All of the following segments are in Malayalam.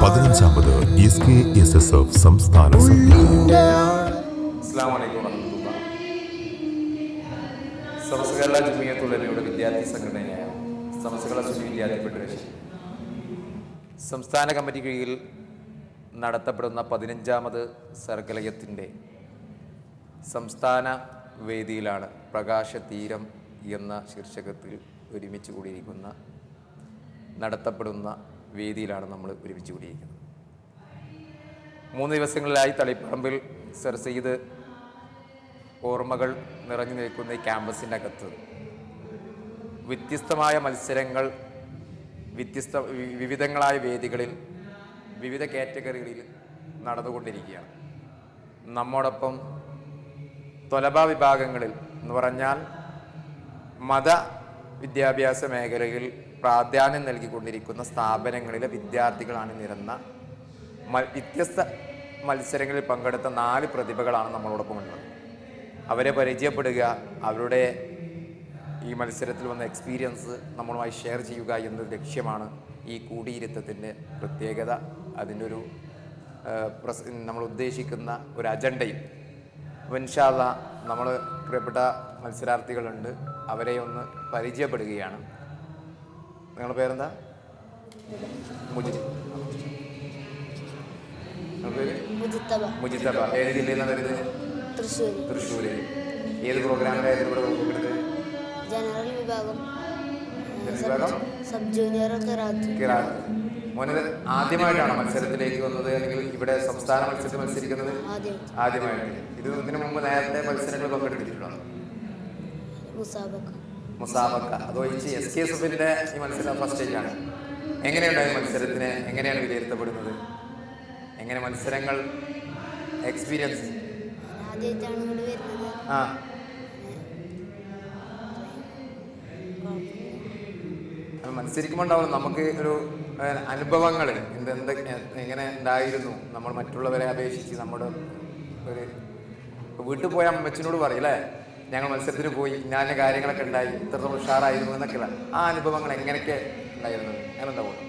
പതിനഞ്ചാമത് S K S S F സംസ്ഥാന കേരള ജമിയത്തുള്ളവരുടെ വിദ്യാർത്ഥി സംഘടനയായ സമസ്ത കേരള സുന്നി വിദ്യാർത്ഥി ഫെഡറേഷൻ. സംസ്ഥാന കമ്മിറ്റി കീഴിൽ നടത്തപ്പെടുന്ന പതിനഞ്ചാമത് സർഗലയത്തിന്റെ സംസ്ഥാന വേദിയിലാണ് പ്രകാശതീരം എന്ന ശീർഷകത്തിൽ ഒരുമിച്ച് കൂടിയിരിക്കുന്ന നടത്തപ്പെടുന്ന വേദിയിലാണ് നമ്മൾ ഒരുമിച്ച് കൂടിയിരിക്കുന്നത്. മൂന്ന് ദിവസങ്ങളിലായി തളിപ്പറമ്പിൽ സർ സെയ്ത് ഓർമ്മകൾ നിറഞ്ഞു നിൽക്കുന്ന ഈ ക്യാമ്പസിന്റെ അകത്ത് വ്യത്യസ്തമായ മത്സരങ്ങൾ വ്യത്യസ്ത വിവിധങ്ങളായ വേദികളിൽ വിവിധ കാറ്റഗറികളിൽ നടന്നുകൊണ്ടിരിക്കുകയാണ്. നമ്മോടൊപ്പം തൊലബ വിഭാഗങ്ങളിൽ എന്ന് പറഞ്ഞാൽ മത വിദ്യാഭ്യാസ മേഖലയിൽ പ്രാധാന്യം നൽകിക്കൊണ്ടിരിക്കുന്ന സ്ഥാപനങ്ങളിലെ വിദ്യാർത്ഥികളാണ് നിരന്ന വ്യത്യസ്ത മത്സരങ്ങളിൽ പങ്കെടുത്ത നാല് പ്രതിഭകളാണ് നമ്മളോടൊപ്പം ഉള്ളത്. അവരെ പരിചയപ്പെടുക അവരുടെ ഈ മത്സരത്തിൽ വന്ന എക്സ്പീരിയൻസ് നമ്മളുമായി ഷെയർ ചെയ്യുക എന്ന ലക്ഷ്യമാണ് ഈ കൂടിയിരുത്തത്തിന്റെ പ്രത്യേകത. അതിന്റെ ഒരു പ്രസ് നമ്മൾ ഉദ്ദേശിക്കുന്ന ഒരു അജണ്ടയും അപ്പോൾ നമ്മൾ പ്രിയപ്പെട്ട മത്സരാർത്ഥികളുണ്ട്. അവരെ ഒന്ന് പരിചയപ്പെടുകയാണ്. നിങ്ങളുടെ പേരെന്താ? പേര്? മുജിത്തബ. ഏത് ജില്ലയിൽ നിന്നാണ് വരുന്നത്? തൃശ്ശൂർ തൃശ്ശൂര്. ഏത് പ്രോഗ്രാമിലായിരുന്നു ഇവിടെ പങ്കെടുത്തത് ജനറൽ വിഭാഗം. വിഭാഗം? സബ് ജൂനിയർ കറാത്ത് കിറാത്ത് മോനെ ആദ്യമായിട്ടാണ് മത്സരത്തിലേക്ക് വന്നത് അല്ലെങ്കിൽ ഇവിടെ സംസ്ഥാന മത്സരത്തിൽ മത്സരിക്കുന്നത്? ആദ്യം ആദ്യമായിട്ട്. ഇത് ഇതിനു മുമ്പ് നേരത്തെ മത്സരങ്ങൾ പങ്കെടുത്തിട്ടുണ്ടോ മുസാബക്ക. മുസാബക്ക അതൊഴിച്ച് എസ് കെ എസ് ഈ മത്സരം ഫസ്റ്റ് ആണ്. എങ്ങനെയുണ്ടായി മത്സരത്തിന്? എങ്ങനെയാണ് വിലയിരുത്തപ്പെടുന്നത്? എങ്ങനെ മത്സരങ്ങൾ എക്സ്പീരിയൻസ് ആ. മത്സരിക്കുമ്പോൾ ഉണ്ടാവും. നമുക്ക് ഒരു അനുഭവങ്ങൾ എന്ത് എന്തൊക്കെ എങ്ങനെ ഉണ്ടായിരുന്നു? നമ്മൾ മറ്റുള്ളവരെ അപേക്ഷിച്ച് നമ്മുടെ ഒരു വീട്ടിൽ പോയ അമ്മച്ചിനോട് പറയും അല്ലേ? ഞങ്ങൾ മത്സരത്തിന് പോയി ഞാൻ കാര്യങ്ങളൊക്കെ ഉണ്ടായി ഇത്ര ഉഷാറായിരുന്നു എന്നൊക്കെയുള്ള ആ അനുഭവങ്ങൾ എങ്ങനെയൊക്കെ ഉണ്ടായിരുന്നു? അങ്ങനെ എന്താ ഫസ്റ്റ്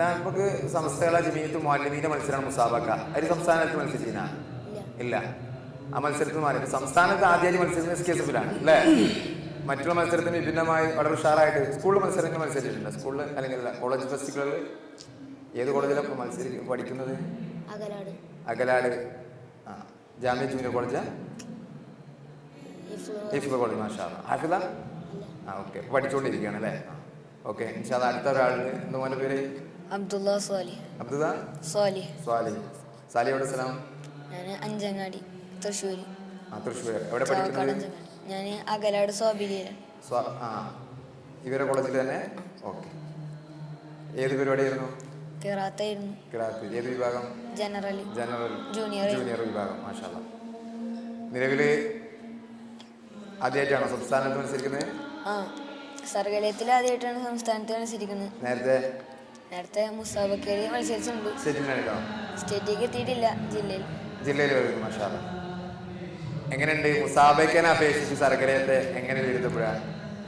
നമുക്ക് സംസ്ഥകള ജമീയത്ത് മാലിന്യ മത്സരമാണ് മുസാബക്ക. ഒരു സംസ്ഥാനത്ത് മത്സരിച്ചിന ഇല്ല. ആ മത്സരത്തിൽ മാറി സംസ്ഥാനത്ത് ആദ്യമായി മത്സരിക്കുന്നത് എസ് കെ എസ് എഫിലാണ് അല്ലേ? മറ്റുള്ള മത്സരത്തിന് വിഭിന്നമായി വളരെ ഉഷാറായിട്ട് സ്കൂളിൽ മത്സരങ്ങൾ മത്സരിച്ചിട്ടുണ്ട്. സ്കൂളിൽ അല്ലെങ്കിൽ കോളേജ് ഫെസ്റ്റിവലിൽ ഏത് കോളേജിലാണ് മത്സരിക്കും പഠിക്കുന്നത്? അകലാട്. ആ ജാമ്യ ജൂനിയർ കോളേജ്? ഹിഫ്ല കോളേജ്. മാഷാ ഹാഫില ആ ഓക്കെ. പഠിച്ചുകൊണ്ടിരിക്കുകയാണ് അല്ലേ? ഓക്കെ. ഇൻഷാല്ല അടുത്ത ഒരാളിന് എന്ത് മോന്റെ പേര്? അബ്ദുള്ള സ്വാലി അബ്ദുദ സ്വാലി സ്വാലി സ്വാലി എവിടെ സ്ഥലം? അഞ്ചങ്ങാടി. തൃശ്ശൂർ തൃശ്ശൂർ എവിടെ പഠിക്കുന്നത്? ഞാൻ അകലാട് സോബിലിയിലാണ് സ്വ- ആ. ഇവരെ കോളേജിൽ തന്നെ? ഓക്കെ. ഏത് പരിപാടിയായിരുന്നു? കിറാത്തായിരുന്നു. കിടാത്ത് ഏത് വിഭാഗം? ജനറൽ. ജനറൽ. ജൂനിയർ. ജൂനിയർ വിഭാഗം. മാഷാല്ല നിലവിൽ ആദ്യമായിട്ടാണോ സംസ്ഥാനത്ത് മത്സരിക്കുന്നത്? ആ. സർഗലയത്തിൽ ആദ്യമായിട്ടാണ് സംസ്ഥാനത്ത് മത്സരിക്കുന്നത്. നേരത്തെ? നേരത്തെ മുസാബക്കേരി മത്സരിച്ചിട്ടുണ്ട്. സ്റ്റേറ്റിലേക്ക് എത്തിയിട്ടില്ല. ജില്ലയിൽ. ജില്ലയിൽ മാഷാല്ല എങ്ങനെയുണ്ട്? മുസാബയ്ക്കനെ അപേക്ഷിച്ച് സർഗലയത്തെ എങ്ങനെ വിരുദ്ധപ്പെടാൻ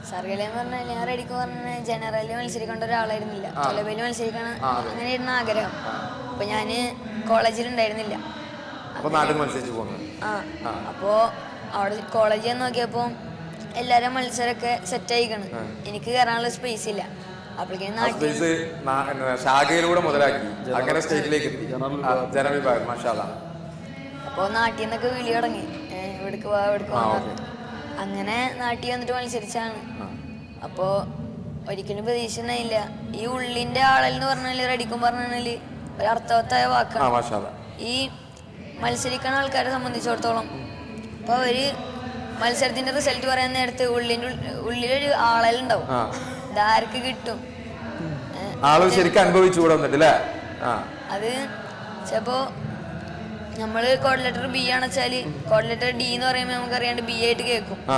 സർഗലയം പറഞ്ഞാൽ ഞാൻ റെഡിക്ക് പറഞ്ഞ ജനറലിൽ മത്സരിക്കേണ്ട ഒരാളായിരുന്നില്ല. തൊലബയിൽ മത്സരിക്കണം ആ, അതെ. അങ്ങനെയായിരുന്നു ആഗ്രഹം. അപ്പൊ ഞാൻ കോളേജിലുണ്ടായിരുന്നില്ല. അപ്പൊ നാട്ടിൽ മത്സരിച്ച് പോകുന്നു ആ. അപ്പോ അവിടെ കോളേജിൽ നോക്കിയപ്പോ എല്ലാരും മത്സരമൊക്കെ സെറ്റ് ആയിക്കണ് എനിക്ക് കയറാനുള്ള സ്പേസ് ഇല്ല. ശാഖയിലൂടെ മുതലാക്കി. അങ്ങനെ സ്റ്റേറ്റിലേക്ക് എത്തി. ജനറൽ വിഭാഗം മാഷാല്ല അപ്പോ നാട്ടിൽ നിന്നൊക്കെ വിളി തുടങ്ങി. ഇവിടേക്ക് പോവാ ഇവിടേക്ക് പോവാ അങ്ങനെ നാട്ടിൽ വന്നിട്ട് മത്സരിച്ചാണ് ആ. അപ്പോ ഒരിക്കലും പ്രതീക്ഷയില്ല ഈ ഉള്ളിന്റെ ആളൽ എന്ന് പറഞ്ഞാൽ റെഡിക്കും പറഞ്ഞാൽ ഒരു അർത്ഥവത്തായ വാക്കാണ്. ഈ മത്സരിക്കുന്ന ആൾക്കാരെ സംബന്ധിച്ചിടത്തോളം അപ്പൊ അവർ മത്സരത്തിന്റെ റിസൾട്ട് പറയാൻ നേരത്ത് ഉള്ളിന്റെ ഉള്ളിലൊരു ആളലുണ്ടാവും ഇതാർക്ക് കിട്ടും? ശരിക്കും അനുഭവിച്ചു അത് ചിലപ്പോ നമ്മൾ കോഡ് ലെറ്റർ ബി ആണെന്ന് വെച്ചാൽ കോഡ് ലെറ്റർ ഡി എന്ന് പറയുമ്പോൾ നമുക്ക് അറിയാണ്ട് ബി ആയിട്ട് കേൾക്കും. ആ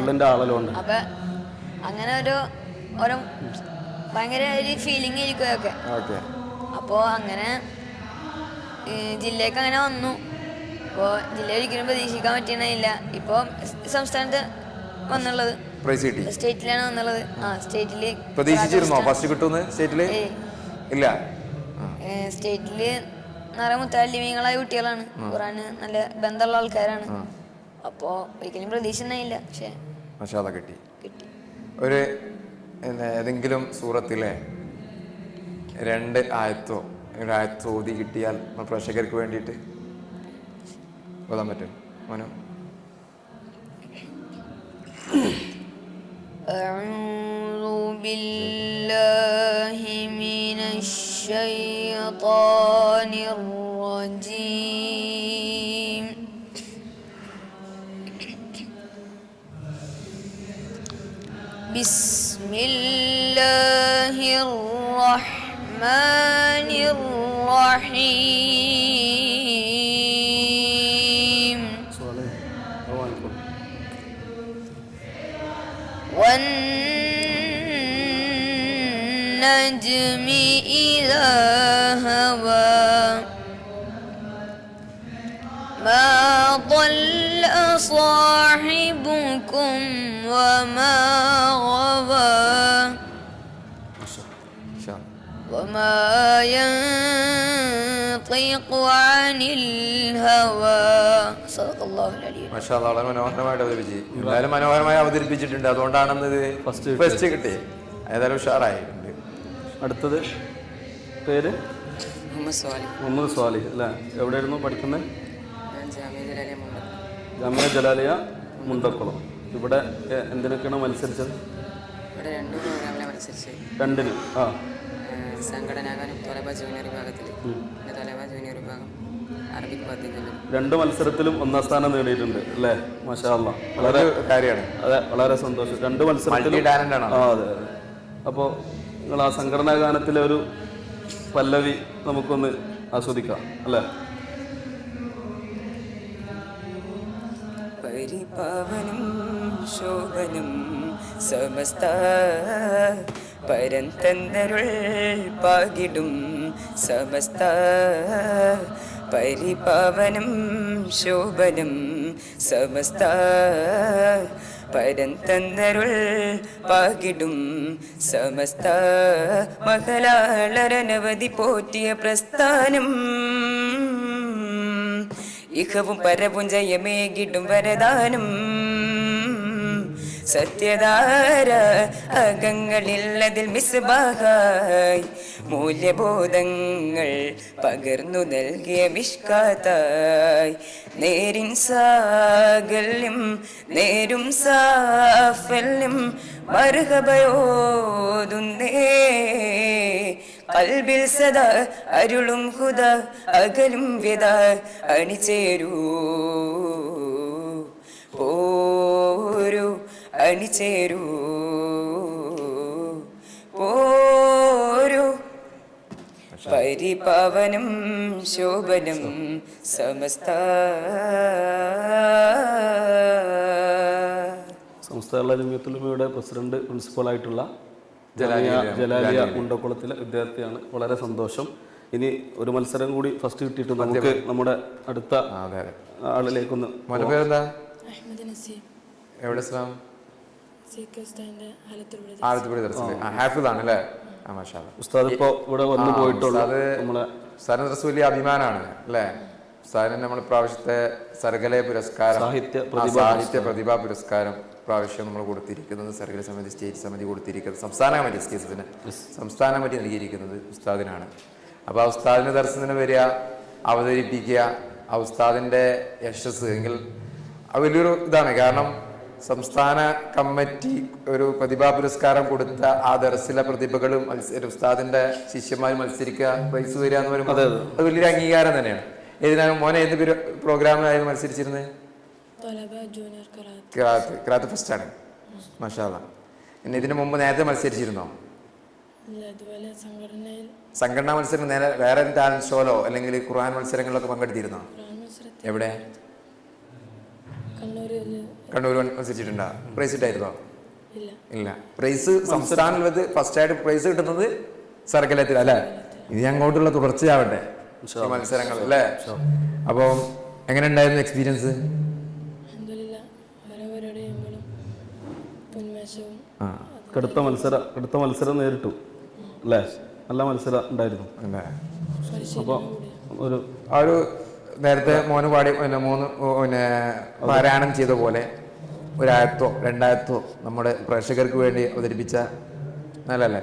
ഉള്ളിന്റെ ആളലുണ്ട് അപ്പൊ അങ്ങനെ ഒരു ഓരോ ഭയങ്കര ഒരു ഫീലിംഗ് ആയിരിക്കും അതൊക്കെ. ഓക്കെ. അപ്പോൾ അങ്ങനെ ജില്ലയ്ക്ക് അങ്ങനെ വന്നു. അപ്പോൾ ജില്ല ഒരിക്കലും പ്രതീക്ഷിക്കാൻ പറ്റണില്ല ഇപ്പോൾ സംസ്ഥാനത്ത് വന്നുള്ളത്. പ്രൈസ് കിട്ടി. സ്റ്റേറ്റിലാണ് വന്നുള്ളത്. ആ സ്റ്റേറ്റിൽ പ്രതീക്ഷിച്ചിരുന്നോ? ഫസ്റ്റ് കിട്ടുമെന്ന് സ്റ്റേറ്റിൽ? ഏയ്. ഇല്ല. സ്റ്റേറ്റിൽ നിറയെ മുത്താലിമീങ്ങളായ കുട്ടികളാണ് ഖുറാന് നല്ല ബന്ധമുള്ള ആൾക്കാരാണ് അപ്പോൾ ഒരിക്കലും പ്രതീക്ഷ ഉണ്ടായില്ല പക്ഷെ മഷാല കിട്ടി കിട്ടി ഒരു പിന്നെ ഏതെങ്കിലും സൂറത്തിലെ രണ്ട് ആയത്തോ ഒരു ആയത്തോ ഓതി കിട്ടിയാൽ നമ്മുടെ പ്രേക്ഷകർക്ക് വേണ്ടിയിട്ട് ഓതാൻ പറ്റും മനു أعوذ بالله من الشيطان الرجيم. بسم الله الرحمن الرحيم. والنجم وما غوى ഇൻഷാ. وما ينطق عن الهوى صدق الله العلي മഷാ അല്ലാ, വളരെ മനോഹരമായിട്ട് അവതരിപ്പിച്ച് എന്തായാലും മനോഹരമായി അവതരിപ്പിച്ചിട്ടുണ്ട് അതുകൊണ്ടാണെന്ന് ഇത് First ഫസ്റ്റ് കിട്ടി ഏതായാലും ഉഷാറായിട്ടുണ്ട് അടുത്തത് പേര് മുഹമ്മദ് സ്വാലി മുഹമ്മദ് സ്വാലി അല്ലേ എവിടെയായിരുന്നു പഠിക്കുന്നത് ഞാൻ ജാമ്യ ജലാലിയ മുണ്ടം ജാമ്യ ജലാലിയ മുണ്ടക്കുളം ഇവിടെ എന്തിനൊക്കെയാണ് മത്സരിച്ചത്? ഇവിടെ രണ്ട് പ്രോഗ്രാമിലെ മത്സരിച്ചത് രണ്ടിന് ആ. സംഘടനാകാനും തൊലബ ജൂനിയർ വിഭാഗത്തിൽ പിന്നെ തൊലബ ജൂനിയർ വിഭാഗം അറബിക് പദ്ധതിയിൽ രണ്ട് മത്സരത്തിലും ഒന്നാം സ്ഥാനം നേടിയിട്ടുണ്ട് അല്ലേ? മാഷാ അല്ലാ. വളരെ കാര്യമാണ്. അതെ വളരെ സന്തോഷം. രണ്ട് മത്സരത്തിലും ആ അതെ അതെ. അപ്പോൾ നിങ്ങൾ ആ സംഘടനാ ഗാനത്തിലെ ഒരു പല്ലവി നമുക്കൊന്ന് ആസ്വദിക്കാം അല്ലേ? പരിപാവനം ശോഭനം സമസ്ത പരന്തന്തരുൾ പാകിടും സമസ്ത പരിപാവനം ശോഭനം സമസ്ത പരന്തന്തരുൾ പാകിടും സമസ്ത മകളാളരനവധി പോറ്റിയ പ്രസ്ഥാനം. ഇഹവും പരവും ജയമേകിടും വരദാനം. സത്യധാര അകങ്ങളില്ലതിൽ മിസ്ബാഹായി. മൂല്യബോധങ്ങൾ പകർന്നു നൽകിയ മിഷ്കാത്തായി. നേരിൻ സാകല്യം നേരും സാഫല്യം മർഹബയോതുന്നേ കൽബിൽ സദാ അരുളും ഹുദ അകലും വിത അണിചേരൂ. പോരു അണിചേരൂ. പോരു പരിപാവനം ശോഭനം സമസ്ത. സംസ്ഥാന ജമിയത്തുലമയുടെ പ്രസിഡന്റ് പ്രിൻസിപ്പളായിട്ടുള്ള ജലാലിയ. ജലാലിയ മുണ്ടക്കുളത്തിലെ വിദ്യാർത്ഥിയാണ്. വളരെ സന്തോഷം. ഇനി ഒരു മത്സരം കൂടി ഫസ്റ്റ് കിട്ടിയിട്ട് നമുക്ക് നമ്മുടെ അടുത്ത ആളിലേക്കൊന്ന് മോന്റെ പേരെന്താ? അഹമ്മദ് നസീം. എവിടെ ഇസ്ലാം സി കെ ഉസ്താദിന്റെ ഹലത്തിലൂടെ ആലത്തുപുഴ ദർശനം ആ ഹാഫിദ് ആണ് അല്ലേ? ആ മാഷാ അല്ലാ. ഉസ്താദ് ഇപ്പോ ഇവിടെ വന്നു പോയിട്ടുള്ളത് പോയിട്ടുള്ളൂ നമ്മളെ ഡ്രസ് വലിയ അഭിമാനാണ് അല്ലേ? ഉസ്താദിന് നമ്മൾ പ്രാവശ്യത്തെ സർഗലയ പുരസ്കാരം സാഹിത്യ സാഹിത്യ പ്രതിഭാ പുരസ്കാരം പ്രാവശ്യം നമ്മൾ കൊടുത്തിരിക്കുന്നത് സർഗല സമിതി സ്റ്റേറ്റ് സമിതി കൊടുത്തിരിക്കുന്നത് സംസ്ഥാന കമ്മിറ്റി എക്സ്ക്യൂസിന് സംസ്ഥാന കമ്മിറ്റി നൽകിയിരിക്കുന്നത് ഉസ്താദിനാണ്. അപ്പോൾ ആ ഉസ്താദിന് ദർശനത്തിന് വരിക അവതരിപ്പിക്കുക ആ ഉസ്താദിന്റെ യശസ് എങ്കിൽ വലിയൊരു ഇതാണ്. കാരണം സംസ്ഥാന കമ്മിറ്റി ഒരു പ്രതിഭാ പുരസ്കാരം കൊടുത്ത ആ ദർസിലെ പ്രതിഭകളും ഉസ്താദിന്റെ ശിഷ്യന്മാരും മത്സരിക്കുക പ്രൈസ് വരിക എന്ന് പറയുമ്പോൾ അത് വലിയൊരു അംഗീകാരം തന്നെയാണ്. ഏതിനാലും മോനെ ഏത് പ്രോഗ്രാമിലായിരുന്നു മത്സരിച്ചിരുന്നത് കറാത്ത് കിറാത്ത് കിറാത്ത് ഫസ്റ്റാണ് മഷാല പിന്നെ ഇതിനു മുമ്പ് നേരത്തെ മത്സരിച്ചിരുന്നോ? സംഘടനാ മത്സരം നേരെ വേറെ ടാലന്റ് ഷോലോ അല്ലെങ്കിൽ ഖുർആൻ മത്സരങ്ങളിലൊക്കെ പങ്കെടുത്തിരുന്നോ? എവിടെ? കണ്ണൂർ മത്സരിച്ചിട്ടുണ്ടോ? പ്രൈസ് ഇട്ടായിരുന്നോ ഇല്ല. ഇല്ല. പ്രൈസ് സംസ്ഥാനത്ത് ഫസ്റ്റ് ആയിട്ട് പ്രൈസ് കിട്ടുന്നത് സർക്കലത്തിൽ അല്ലേ? ഇനി അങ്ങോട്ടുള്ള തുടർച്ചയാവട്ടെ. ഈ മത്സരങ്ങൾ അല്ലേ? അപ്പോൾ എങ്ങനെ ഉണ്ടായിരുന്നു എക്സ്പീരിയൻസ് കടുത്ത മത്സരം കടുത്ത മത്സരം നേരിട്ടു അല്ലേ? നല്ല മത്സരം ഉണ്ടായിരുന്നു. അല്ലേ? അപ്പോൾ ഒരു ആ ഒരു നേരത്തെ മോന് പാടി പിന്നെ മൂന്ന് പിന്നെ പാരായണം ചെയ്ത പോലെ ഒരായത്തോ രണ്ടായത്തോ നമ്മുടെ പ്രേക്ഷകർക്ക് വേണ്ടി അവതരിപ്പിച്ച നല്ലല്ലേ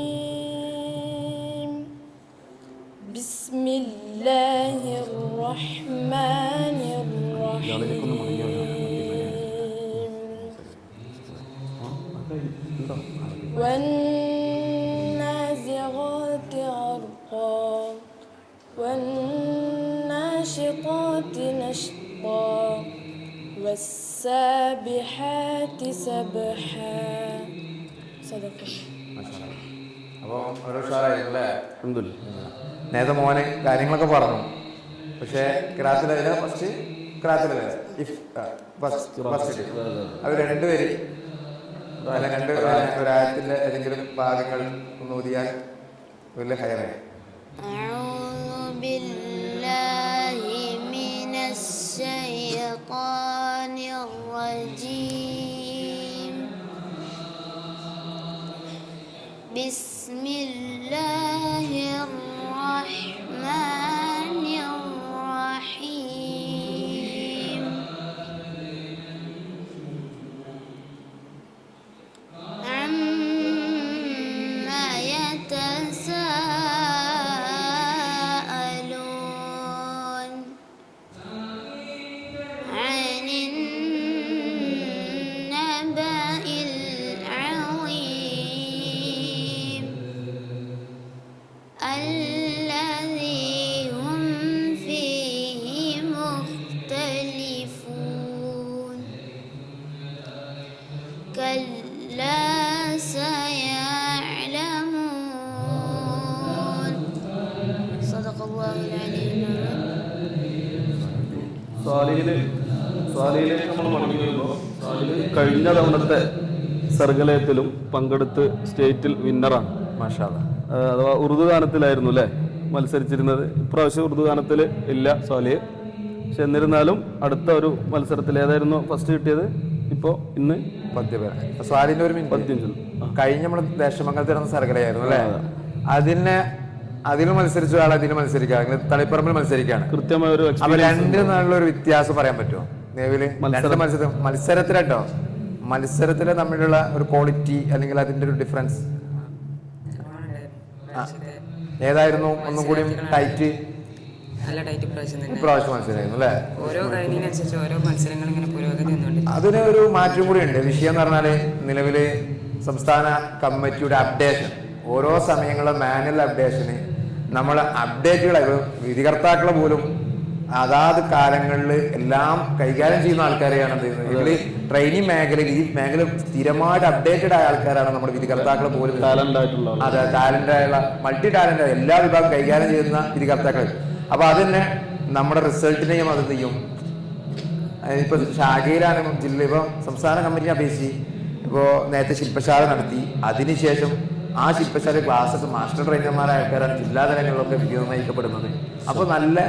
അപ്പോൾ ഒരു ഉഷാറായിരുന്നല്ലേ അൽഹംദുലില്ലാ. നേരത്തെ മോന് കാര്യങ്ങളൊക്കെ പറഞ്ഞു പക്ഷേ ക്രാത്തിലല്ല ഫസ്റ്റ് ക്രാത്തിലല്ല ഇഫ് ഫസ്റ്റ് ഫസ്റ്റ് അവർ രണ്ടുപേര് അല്ല രണ്ട് ഒരായത്തിന്റെ ഏതെങ്കിലും ഭാഗങ്ങൾ ഒന്ന് ഊതിയാൽ വലിയ ഹയറായി أعوذ بالله من الشيطان Bismillah. തവണത്തെ സർഗലയത്തിലും പങ്കെടുത്ത് സ്റ്റേറ്റിൽ വിന്നറാണ്. മാഷാല അഥവാ ഉറുദു ഗാനത്തിലായിരുന്നു അല്ലേ മത്സരിച്ചിരുന്നത്. ഇപ്രാവശ്യം ഉറുദു ഗാനത്തിൽ ഇല്ല സോലിയെ പക്ഷെ എന്നിരുന്നാലും അടുത്ത ഒരു മത്സരത്തിൽ ഏതായിരുന്നു ഫസ്റ്റ് കിട്ടിയത്? ഇപ്പോൾ ഇന്ന് പദ്യപേര. സ്വാലിന്റെ ഒരു മിനിറ്റ്. കഴിഞ്ഞ നമ്മൾ ദേശമംഗലത്തിൽ നടന്ന സർഗലയായിരുന്നു അല്ലേ അതിനെ അതിൽ മത്സരിച്ച ആൾ അതിൽ മത്സരിക്കുക. തളിപ്പറമ്പിൽ മത്സരിക്കുകയാണ്. കൃത്യമായ ഒരു രണ്ട് നാളിലൊരു വ്യത്യാസം പറയാൻ പറ്റുമോ? നേവിൽ രണ്ട് മത്സരം മത്സരത്തിലട്ടോ? മത്സരത്തിൽ തമ്മിലുള്ള ഒരു ക്വാളിറ്റി അല്ലെങ്കിൽ അതിന്റെ ഒരു ഡിഫറൻസ് ഏതായിരുന്നു? ഒന്നും കൂടി ടൈറ്റ് ഇപ്രാവശ്യം മത്സരമായിരുന്നു അല്ലേ? അതിന് ഒരു മാറ്റം കൂടി ഉണ്ട്. വിഷയം എന്ന് പറഞ്ഞാൽ നിലവിൽ സംസ്ഥാന കമ്മിറ്റിയുടെ അപ്ഡേഷൻ ഓരോ സമയങ്ങളിലും മാനുവൽ അപ്ഡേഷന് നമ്മൾ അപ്ഡേറ്റുകളെ വിധികർത്താക്കളെ പോലും അതാത് കാലങ്ങളിൽ എല്ലാം കൈകാര്യം ചെയ്യുന്ന ആൾക്കാരെയാണ് എന്ത് ചെയ്യുന്നത്? ഇവർ ട്രെയിനിങ് മേഖലയിൽ ഈ മേഖല സ്ഥിരമായിട്ട് അപ്ഡേറ്റഡ് ആയ ആൾക്കാരാണ് നമ്മുടെ വിധികർത്താക്കൾ പോലും. ടാലന്റ് ആയിട്ടുള്ള ആൾ. അതെ ടാലന്റ് ആയുള്ള മൾട്ടി ടാലന്റ് എല്ലാ വിഭാഗം കൈകാര്യം ചെയ്യുന്ന വിധികർത്താക്കൾ അപ്പൊ അത് തന്നെ നമ്മുടെ റിസൾട്ടിനെയും അത് ചെയ്യും. ഇപ്പൊ ശാഖയിലാണ് ജില്ല ഇപ്പൊ സംസ്ഥാന കമ്മിറ്റിനെ അപേക്ഷിച്ച് ഇപ്പോ നേരത്തെ ശില്പശാല നടത്തി. അതിനുശേഷം ആ ശില്പശാല ക്ലാസ് മാസ്റ്റർ ട്രെയിനർമാരായ ആൾക്കാരാണ് ജില്ലാ തലങ്ങളിലൊക്കെ വിധി നിർണയിക്കപ്പെടുന്നത് അപ്പോൾ നല്ല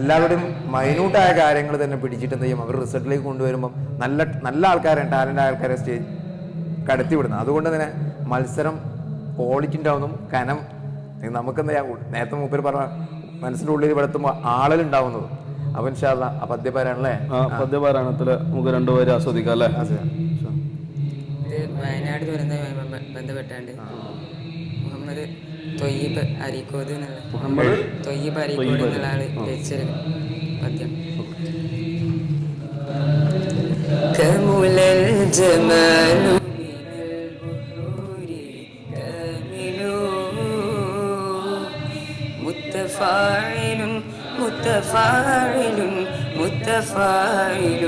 എല്ലാവരുടെയും മൈന്യൂട്ടായ കാര്യങ്ങൾ തന്നെ പിടിച്ചിട്ട് എന്ത് ചെയ്യും? അവർ റിസൾട്ടിലേക്ക് കൊണ്ടുവരുമ്പോൾ നല്ല നല്ല ആൾക്കാരെ ടാലന്റ് ആയ ആൾക്കാരെ സ്റ്റേജ് കടത്തി വിടുന്നത്. അതുകൊണ്ട് തന്നെ മത്സരം ക്വാളിറ്റി ഉണ്ടാവുന്നു കനം. നമുക്കെന്താ നേരത്തെ മൂപ്പര് പറഞ്ഞ മനസ്സിന്റെ ഉള്ളിൽ വെളുത്തുമ്പോൾ ആളലുണ്ടാവുന്നതും അപ്പൊ ഇൻഷാല്ല പദ്യപാരാണല്ലേ പദ്യപാരായണത്തിൽ നമുക്ക് രണ്ടുപേരെ ആസ്വദിക്കാം അല്ലേ? വയനാട് ദുരന്തവുമായി ബന്ധപ്പെട്ടാണ്ട്. തൊയ്യബ് അരീക്കോത് എന്നുള്ള മുഹമ്മദ് തൊയ്യബ് അരീക്കോട് എന്നുള്ള ആള് രചിച്ചൊരു പദ്യം كمل الجمال من البحور كامل متفاعل متفاعل متفاعل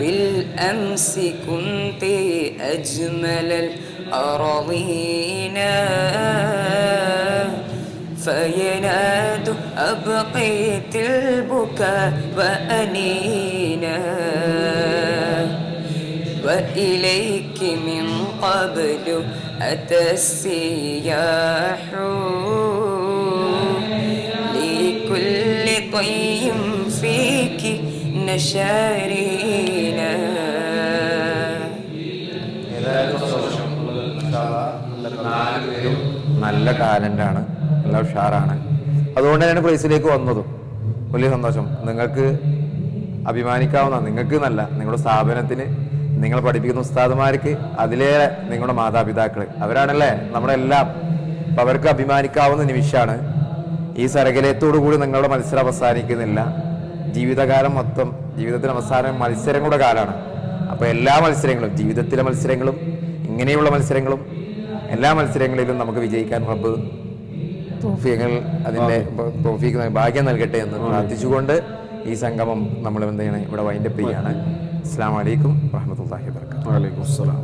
بالأمس كنت أجمل الأراضين. فيناد أبقيت البكاء وأنينا. وإليك من قبل أتى السياح لكل طي فيك نشارينا. നല്ല ആണ്. നല്ല ഉഷാറാണ്. അതുകൊണ്ട് തന്നെയാണ് പ്രൈസിലേക്ക് വന്നതും. വലിയ സന്തോഷം. നിങ്ങൾക്ക് അഭിമാനിക്കാവുന്ന നിങ്ങൾക്ക് നല്ല നിങ്ങളുടെ സ്ഥാപനത്തിന് നിങ്ങൾ പഠിപ്പിക്കുന്ന ഉസ്താദുമാർക്ക് അതിലേറെ നിങ്ങളുടെ മാതാപിതാക്കൾ അവരാണല്ലേ നമ്മുടെ എല്ലാം. അപ്പം അവർക്ക് അഭിമാനിക്കാവുന്ന നിമിഷമാണ്. ഈ സരകലയത്തോടു കൂടി നിങ്ങളുടെ മത്സരം അവസാനിക്കുന്നില്ല. ജീവിതകാലം മൊത്തം ജീവിതത്തിന് അവസാനം മത്സരങ്ങളുടെ കാലമാണ് അപ്പോൾ എല്ലാ മത്സരങ്ങളും ജീവിതത്തിലെ മത്സരങ്ങളും ഇങ്ങനെയുള്ള മത്സരങ്ങളും എല്ലാ മത്സരങ്ങളിലും നമുക്ക് വിജയിക്കാൻ റബ്ബ് തോഫിയങ്ങൾ അതിന്റെ തോഫിക്ക് ഭാഗ്യം നൽകട്ടെ എന്ന് പ്രാർത്ഥിച്ചുകൊണ്ട് ഈ സംഗമം നമ്മൾ എന്ത് ചെയ്യണം ഇവിടെ വൈൻഡപ്പ് ചെയ്യാണ് അസ്സാം വലൈക്കും വാഹമത്തല്ലാഹി വാബർക്കാത്തു വലൈക്കും അസ്സലാം.